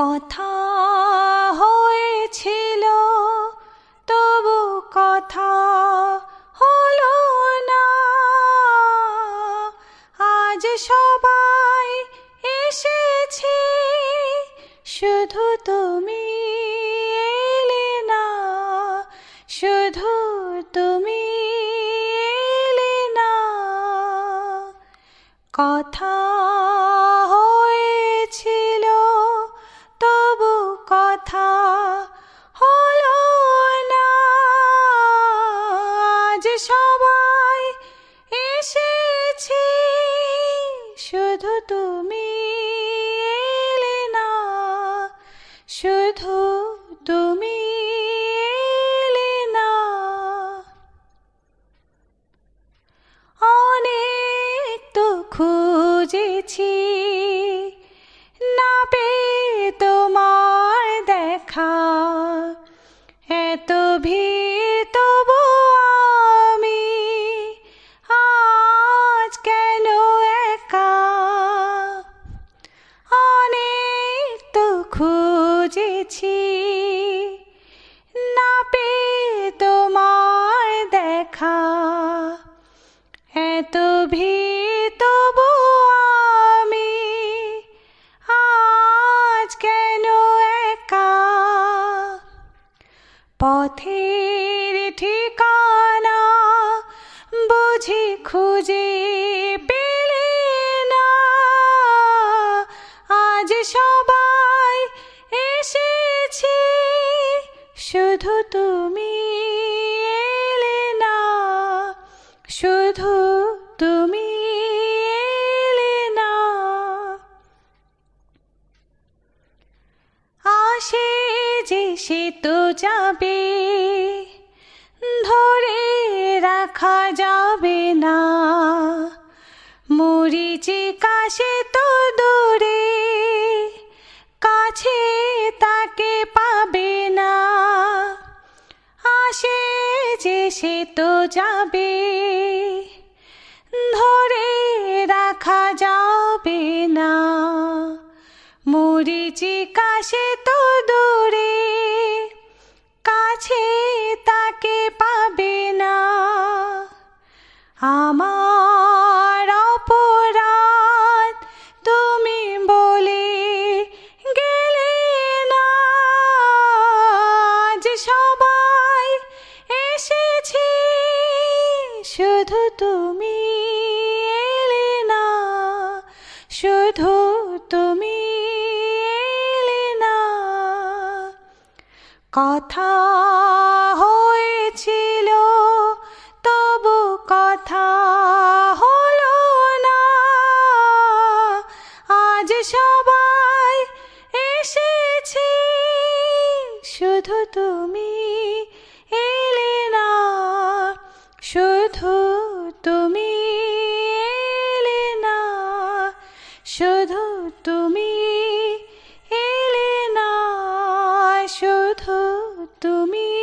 কথা হয়েছিল, তবু কথা হলো না। আজ সবাই এসেছে, শুধু তুমি এলে না। শুধু তুমি এলে না। কথা সবাই এসেছি। শুধু তুমি এলে না শুধু তুমি এলে না। অনেক তো খুঁজেছি খুঁজেছি। না পেয়ে তোমার দেখা। এত ভীত আমি আজ কেন একা? পথের ঠিকানা শুধু তুমি এলে না, শুধু তুমি এলে না। আসে যে সে তো যাবে, ধরে রাখা যাবে না। মরিচিকা সে তো যে সে তো যাবে ধরে রাখা যাবে না। মরিচি কাশে তো দূরে শুধু তুমি এলে না, শুধু তুমি এলে না। কথা হয়েছিল, তবু কথা হলো না। আজ সবাই এসেছে, শুধু তুমি শুধু তুমি